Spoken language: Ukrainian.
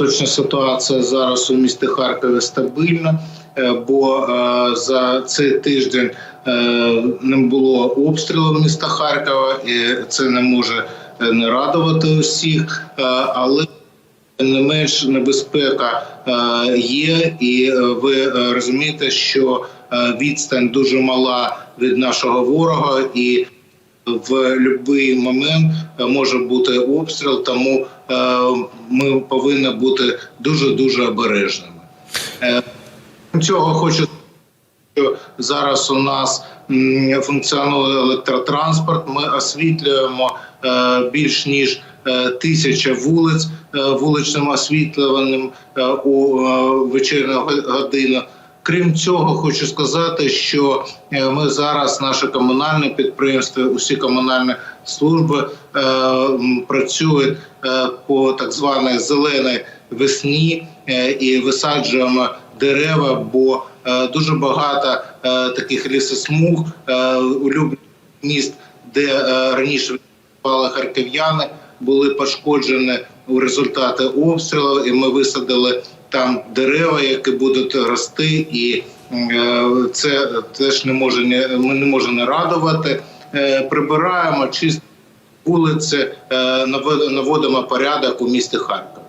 поточна ситуація зараз у місті Харкові стабільна, е, бо е, за цей тиждень е, не було обстрілів міста Харкова, і це не може не радувати усіх, але не менш небезпека є, і ви розумієте, що відстань дуже мала від нашого ворога, і в будь-який момент е, може бути обстріл, тому е, ми повинні бути дуже дуже обережними. Е, цього хочу що зараз у нас функціонує електротранспорт. Ми освітлюємо більш ніж тисяча вулиць вуличним освітлюванням у вечірню годину. Крім цього, хочу сказати, що е, ми зараз, наше комунальне підприємство, усі комунальні служби е, працюють е, по так званій зеленій весні е, і висаджуємо дерева, бо е, дуже багато е, таких лісосмуг е, улюблених міст, де е, раніше відбували харків'яни, були пошкоджені у результаті обстрілу, і ми висадили там дерева, які будуть рости, і е, це теж не може ми не можемо радувати. Е, Прибираємо чисто вулиці, е, наводимо порядок у місті Харків.